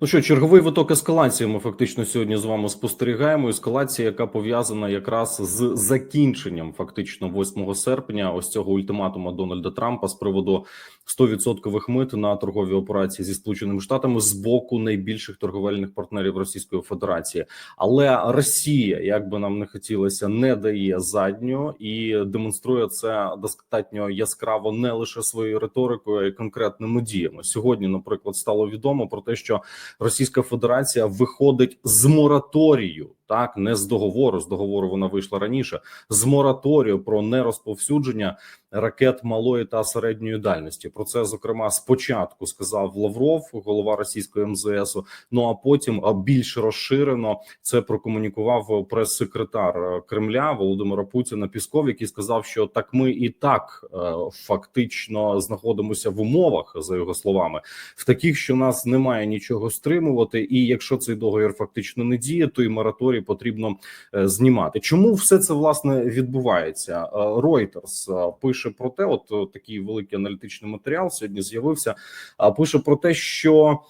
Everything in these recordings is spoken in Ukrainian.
Ну що, черговий виток ескалації ми фактично сьогодні з вами спостерігаємо. Ескалація, яка пов'язана якраз з закінченням, фактично 8 серпня, ось цього ультиматума Дональда Трампа з приводу 100% мит на торгові операції зі сполученими штатами з боку найбільших торговельних партнерів Російської Федерації. Але Росія, як би нам не хотілося, не дає заднього і демонструє це достатньо яскраво не лише своєю риторикою, а й конкретними діями. Сьогодні, наприклад, стало відомо про те, що Російська Федерація виходить з мораторію, так не з договору. З договору вона вийшла раніше. З мораторію про нерозповсюдження ракет малої та середньої дальності. Про це зокрема спочатку сказав Лавров, голова російської МЗС. Ну а потім більш розширено це прокомунікував прес-секретар Кремля Володимира Путіна Пісков, який сказав, що так ми і так е, фактично знаходимося в умовах, за його словами, в таких, що нас немає нічого стримувати, і якщо цей договір фактично не діє, то і мораторій потрібно е, знімати. Чому все це власне відбувається? Е, Reuters е, пише про те, от такий великий аналітичний матеріал сьогодні з'явився. А пише про те, що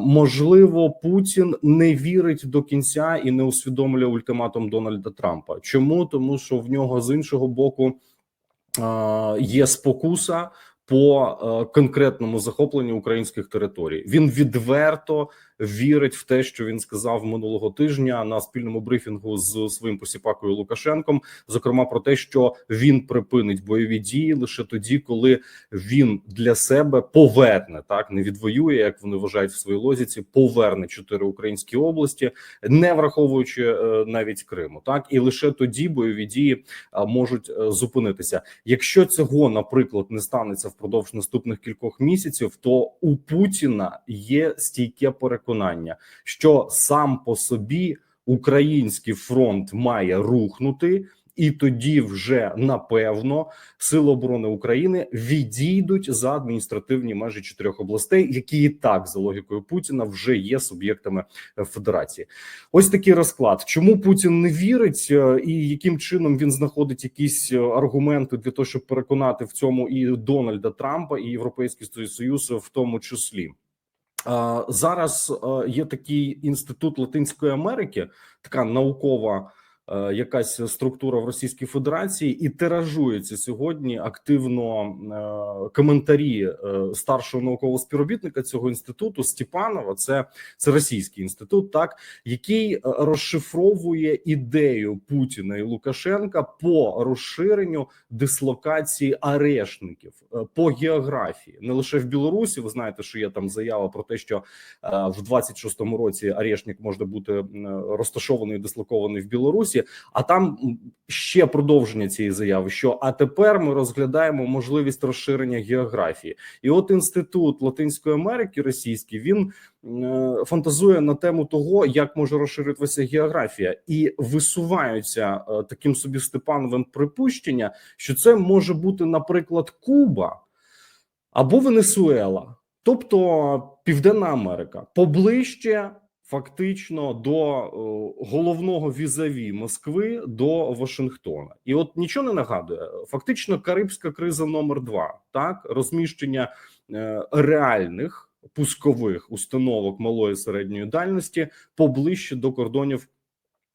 можливо Путін не вірить до кінця і не усвідомлює ультиматум Дональда Трампа. Чому тому, що в нього з іншого боку є спокуса по конкретному захопленню українських територій. Він відверто вірить в те, що він сказав минулого тижня на спільному брифінгу з своїм посіпакою Лукашенком. Зокрема, про те, що він припинить бойові дії лише тоді, коли він для себе поверне так, не відвоює, як вони вважають в своїй лозіці, поверне чотири українські області, не враховуючи е, навіть Криму. Так і лише тоді бойові дії е, можуть е, зупинитися. Якщо цього, наприклад, не станеться впродовж наступних кількох місяців, то у Путіна є стійке переконання, що сам по собі український фронт має рухнути. І тоді вже напевно сили оборони України відійдуть за адміністративні межі чотирьох областей, які і так за логікою Путіна вже є суб'єктами е, федерації. Ось такий розклад. Чому Путін не вірить, е, і яким чином він знаходить якісь е, аргументи для того, щоб переконати в цьому і Дональда Трампа, і Європейський Союз, в тому числі. Зараз е, є такий інститут Латинської Америки, така наукова якась структура в Російській Федерації, і тиражується сьогодні активно е, коментарі е, старшого наукового співробітника цього інституту Степанова. Це, це російський інститут, так який е, розшифровує ідею Путіна і Лукашенка по розширенню дислокації арешників е, по географії, не лише в Білорусі. Ви знаєте, що є там заява про те, що е, в 26-му році арешник може бути розташований і дислокований в Білорусі. А там ще продовження цієї заяви. Що а тепер ми розглядаємо можливість розширення географії, і от інститут Латинської Америки російський він е, фантазує на тему того, як може розширитися географія, і висуваються е, таким собі Степановим припущення, що це може бути, наприклад, Куба або Венесуела, тобто Південна Америка, поближче. Фактично до е, головного візаві Москви до Вашингтона, і от нічого не нагадує. Фактично, Карибська криза номер два, так розміщення е, реальних пускових установок малої середньої дальності поближче до кордонів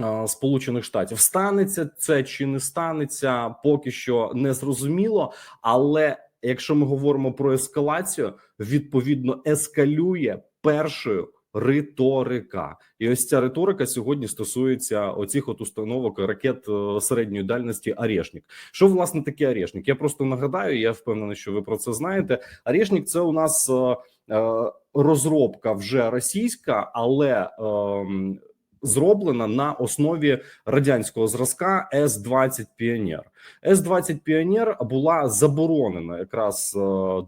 е, Сполучених Штатів. Станеться це чи не станеться, поки що не зрозуміло. Але якщо ми говоримо про ескалацію, відповідно ескалює першою риторика, і ось ця риторика сьогодні стосується оцих от установок ракет е, середньої дальності Арешник. Що власне таке Арешник? Я просто нагадаю, я впевнений, що ви про це знаєте. Арешник це у нас е, е, розробка вже російська, але ем, зроблена на основі радянського зразка С 20 Піонер. С 20 Піонер була заборонена якраз е,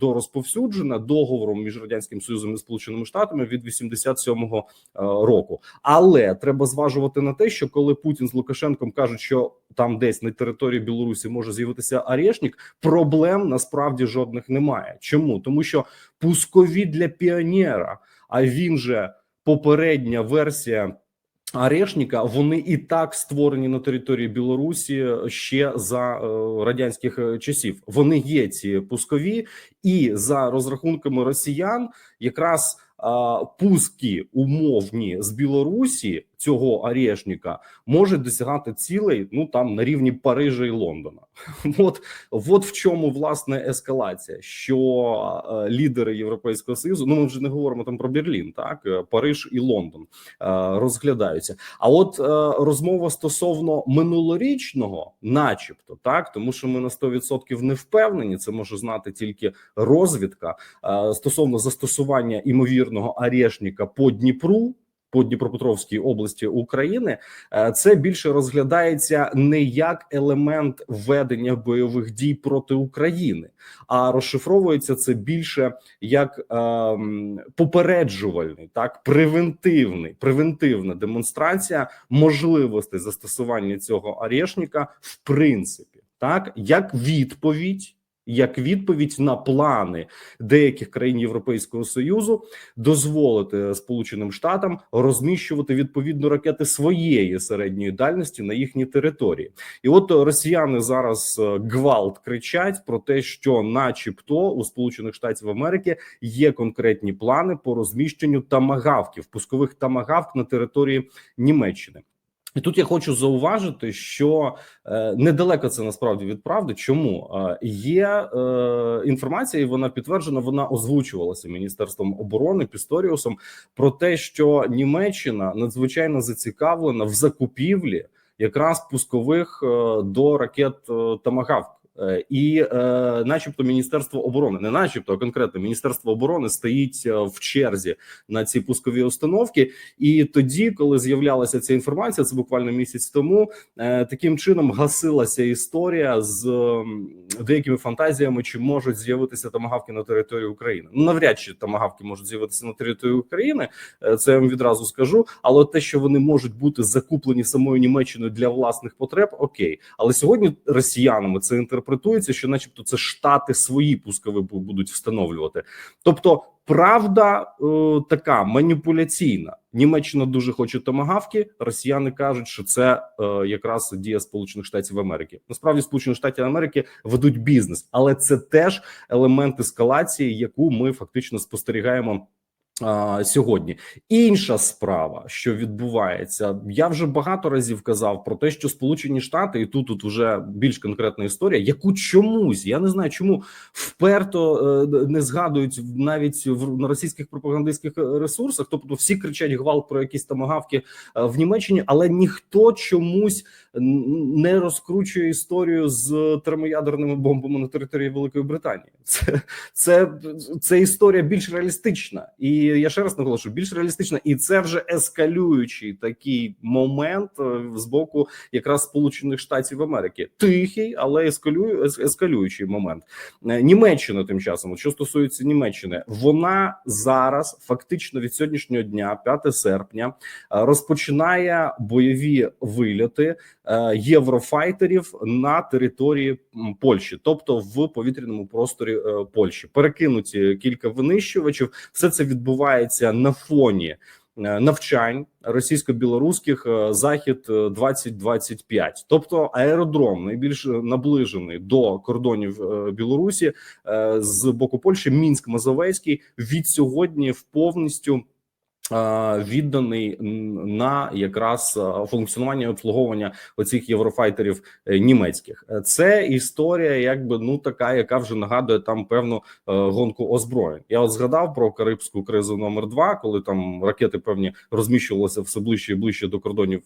до розповсюдження договором між радянським союзом і сполученими штатами від 87-го е, року. Але треба зважувати на те, що коли Путін з Лукашенком кажуть, що там десь на території Білорусі може з'явитися арешник, проблем насправді жодних немає. Чому тому, що пускові для піонера, а він же попередня версія. Арешника вони і так створені на території Білорусі ще за е, радянських е, часів. Вони є ці пускові, і за розрахунками росіян, якраз пуски умовні з Білорусі цього арешника можуть досягати цілей ну там на рівні Парижа і Лондона. От, от в чому власне ескалація, що лідери Європейського союзу, ну ми вже не говоримо там про Берлін, так е, Париж і Лондон е, розглядаються. А от е, розмова стосовно минулорічного, начебто, так тому що ми на 100% не впевнені, це може знати тільки розвідка стосовно застосування імовірного арешника по Дніпру. По Дніпропетровській області України е, це більше розглядається не як елемент ведення бойових дій проти України, а розшифровується це більше як ем, попереджувальний, так превентивний, превентивна демонстрація можливостей застосування цього арешника в принципі, так як відповідь. Як відповідь на плани деяких країн Європейського союзу дозволити Сполученим Штатам розміщувати відповідно ракети своєї середньої дальності на їхній території, і от росіяни зараз е, гвалт кричать про те, що, начебто, у Сполучених Штатів Америки є конкретні плани по розміщенню тамагавків, пускових тамагавк на території Німеччини. І тут я хочу зауважити, що е, недалеко це насправді від правди. Чому е, є е, інформація, і вона підтверджена, вона озвучувалася міністерством оборони Пісторіусом про те, що Німеччина надзвичайно зацікавлена в закупівлі якраз пускових е, до ракет е, Тамагавк. Е, І, е, начебто, міністерство оборони, не начебто, а конкретно міністерство оборони стоїть е, в черзі на ці пускові установки. І тоді, коли з'являлася ця інформація, це буквально місяць тому, таким чином гасилася історія з деякими фантазіями, чи можуть з'явитися тамагавки на території України. Ну навряд чи тамагавки можуть з'явитися на території України. Це я вам відразу скажу. Але те, що вони можуть бути закуплені самою Німеччиною для власних потреб, окей. Але сьогодні росіянами це інтерпретується, що, начебто, це штати свої пускові будуть встановлювати. Тобто, правда е, така маніпуляційна. Німеччина дуже хоче томагавки. Росіяни кажуть, що це е, якраз дія Сполучених Штатів Америки. Насправді, Сполучені Штати Америки ведуть бізнес, але це теж елемент ескалації, яку ми фактично спостерігаємо. Сьогодні інша справа, що відбувається, я вже багато разів казав про те, що Сполучені Штати, і тут тут вже більш конкретна історія, яку чомусь я не знаю, чому вперто е, не згадують навіть в на російських пропагандистських ресурсах. Тобто, всі кричать гвалт про якісь тамагавки е, в Німеччині, але ніхто чомусь не розкручує історію з термоядерними бомбами на території Великої Британії. Це це, це історія більш реалістична, і я ще раз наголошую, більш реалістична, і це вже ескалюючий такий момент е, з боку якраз Сполучених Штатів Америки. Тихий, але ескалює ес- ескалюючий момент. Е, Німеччина тим часом, що стосується Німеччини, вона зараз фактично від сьогоднішнього дня, 5 серпня, е, розпочинає бойові вильоти єврофайтерів на території Польщі, тобто в повітряному просторі Польщі. Перекинуті кілька винищувачів. Все це відбувається на фоні. е, Навчань російсько-білоруських е, захід е, 2025 тобто аеродром найбільш наближений до кордонів е, Білорусі е, з боку Польщі. Мінськ Мазовецький від сьогодні в повністю е, відданий на якраз е, функціонування і обслуговування оцих єврофайтерів е, німецьких. Е, Це історія, якби ну така, яка вже нагадує там певну е, гонку озброєнь. Я от згадав про карибську кризу номер два, коли там ракети певні розміщувалися все ближче і ближче до кордонів.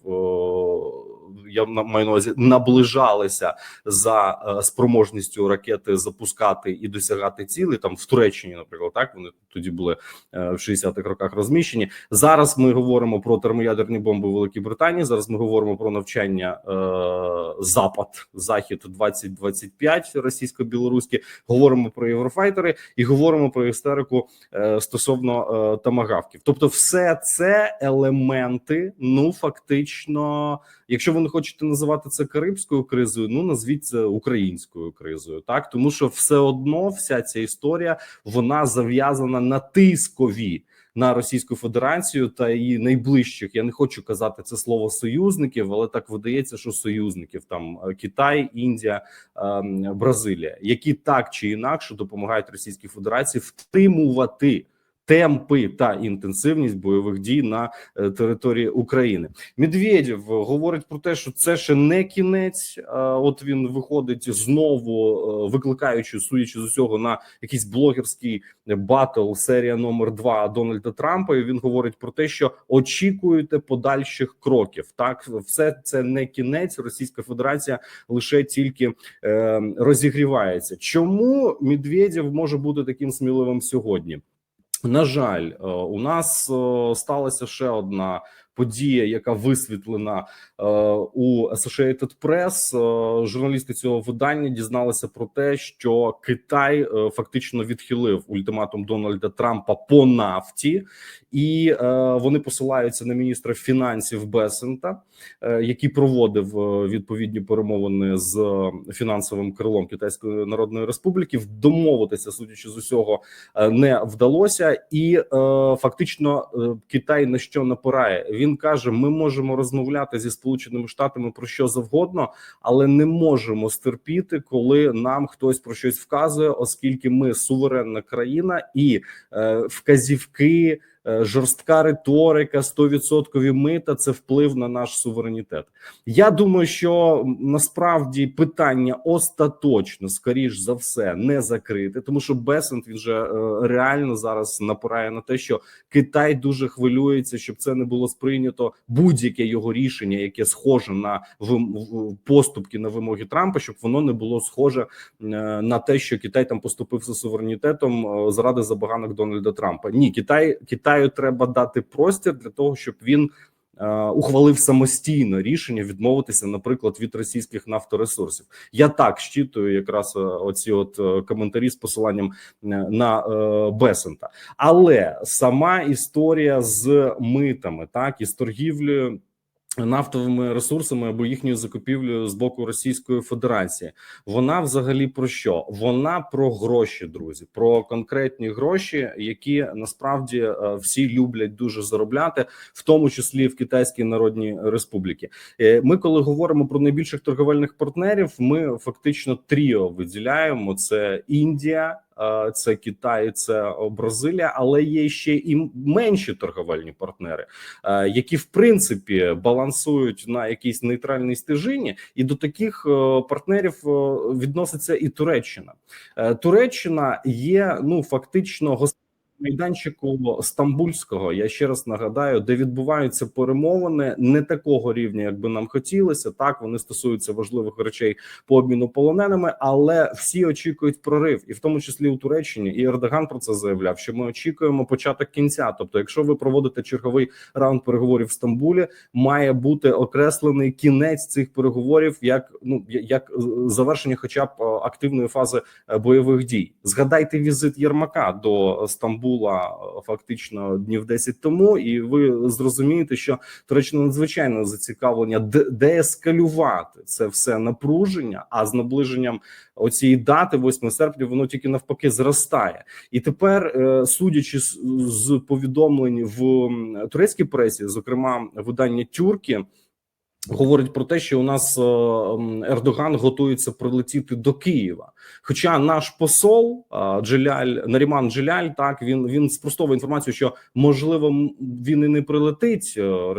Я маю на увазі наближалися за е, спроможністю ракети запускати і досягати цілей. Там в Туреччині, наприклад, так вони тоді були е, в 60-х роках розміщені. Зараз ми говоримо про термоядерні бомби в Великій Британії. Зараз ми говоримо про навчання е, Запад, Захід 2025 російсько-білоруське. Говоримо про єврофайтери і говоримо про істерику е, стосовно е, тамагавків. Тобто, все це елементи. Ну фактично, якщо ви не хочете називати це карибською кризою, ну назвіть це українською кризою, так тому що все одно вся ця історія вона зав'язана на тискові на Російську Федерацію та її найближчих. Я не хочу казати це слово союзників, але так видається, що союзників там е, Китай, Індія, ем, Бразилія, які так чи інакше допомагають Російській Федерації втримувати темпи та інтенсивність бойових дій на е, території України. Медведєв говорить про те, що це ще не кінець. Е, От він виходить знову, е, викликаючи, судячи з усього, на якийсь блогерський батл серія номер 2 Дональда Трампа. І він говорить про те, що очікуєте подальших кроків. Так, все це не кінець. Російська Федерація лише тільки е, розігрівається. Чому Медведєв може бути таким сміливим сьогодні? На жаль, е, у нас е, сталася ще одна подія, яка висвітлена е, у Associated Press. Е, Журналісти цього видання дізналися про те, що Китай е, фактично відхилив ультиматум Дональда Трампа по нафті, і вони посилаються на міністра фінансів Бесента, який проводив відповідні перемовини з фінансовим крилом Китайської Народної Республіки. Домовитися, судячи з усього, не вдалося, і фактично Китай на що напирає. Він каже: ми можемо розмовляти зі сполученими штатами про що завгодно, але не можемо стерпіти, коли нам хтось про щось вказує, оскільки ми суверенна країна і е, вказівки. Е, Жорстка риторика, 100% мита це вплив на наш суверенітет. Я думаю, що насправді питання остаточно, скоріш за все, не закрите, тому що Бесент він же е, реально зараз напирає на те, що Китай дуже хвилюється, щоб це не було сприйнято будь-яке його рішення, яке схоже на поступки на вимоги Трампа, щоб воно не було схоже е, на те, що Китай там поступився суверенітетом заради забаганок Дональда Трампа. Ні, Китай Китай Китаю треба дати простір для того, щоб він. е, Ухвалив самостійно рішення відмовитися, наприклад, від російських нафторесурсів. Я так щитую якраз е, оці от е, коментарі з посиланням е, на е, Бесента. Але сама історія з митами, так і з торгівлею нафтовими ресурсами або їхньою закупівлею з боку Російської Федерації, вона взагалі про що? Вона про гроші, друзі, про конкретні гроші, які насправді е, всі люблять дуже заробляти, в тому числі в Китайській Народній Республіки. Е, Ми, коли говоримо про найбільших торговельних партнерів, ми фактично тріо виділяємо: це Індія. Е, Це Китай, це Бразилія, але є ще і менші торговельні партнери, е, які в принципі балансують на якійсь нейтральній стежині, і до таких е, партнерів е, відноситься і Туреччина. Е, Туреччина є ну фактично гос- майданчику стамбульського. Я ще раз нагадаю, де відбуваються перемовини не такого рівня, як би нам хотілося. Так вони стосуються важливих речей по обміну полоненими, але всі очікують прорив, і в тому числі у Туреччині. І Ердоган про це заявляв. Що ми очікуємо початок кінця. Тобто, якщо ви проводите черговий раунд переговорів в Стамбулі, має бути окреслений кінець цих переговорів, як ну як завершення, хоча б активної фази е, бойових дій. Згадайте візит Єрмака до Стамбула е, фактично днів 10 тому, і ви зрозумієте, що Туреччина надзвичайно зацікавлення деескалювати це все напруження. А з наближенням оцієї дати, 8 серпня, воно тільки навпаки зростає. І тепер, е, судячи з, з повідомлень в турецькій пресі, зокрема видання Тюрки. Говорить про те, що у нас е, Ердоган готується прилетіти до Києва. Хоча наш посол Джеляль Наріман Джеляль, так він він спростовує інформацію, що можливо він і не прилетить е,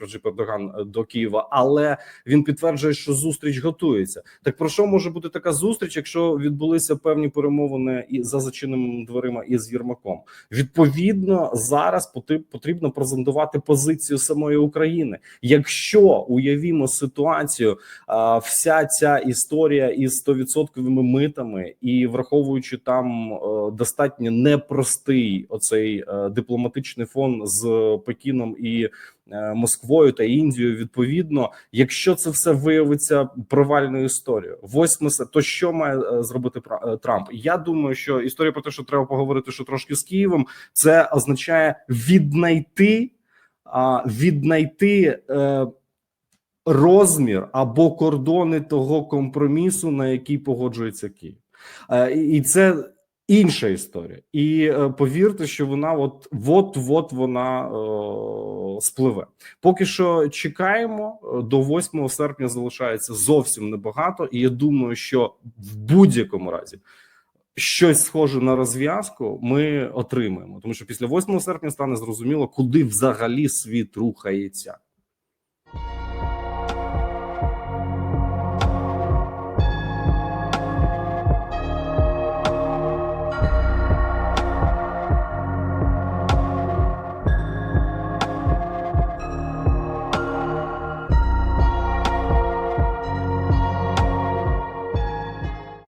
Раджип Ердоган е, до Києва, але він підтверджує, що зустріч готується. Так про що може бути така зустріч, якщо відбулися певні перемовини і за зачиненими дверима із Єрмаком? Відповідно, зараз потрібно презентувати позицію самої України. Якщо уявімо ситуацію, вся ця історія із 100% митами, і враховуючи там е, достатньо непростий оцей е, дипломатичний фон з Пекіном і е, Москвою та Індією, відповідно, якщо це все виявиться провальною історією, восьме то що має зробити Пра- Трамп? Я думаю, що історія про те, що треба поговорити, що трошки з Києвом, це означає віднайти, а віднайти. Розмір або кордони того компромісу, на який погоджується Київ, Е, і і це інша історія. І е, повірте, що вона от от от вона е, спливе. Поки що чекаємо е, до 8 серпня. Залишається зовсім небагато, і я думаю, що в будь-якому разі. щось схоже на розв'язку ми отримаємо, тому що після 8 серпня стане зрозуміло, куди взагалі світ рухається.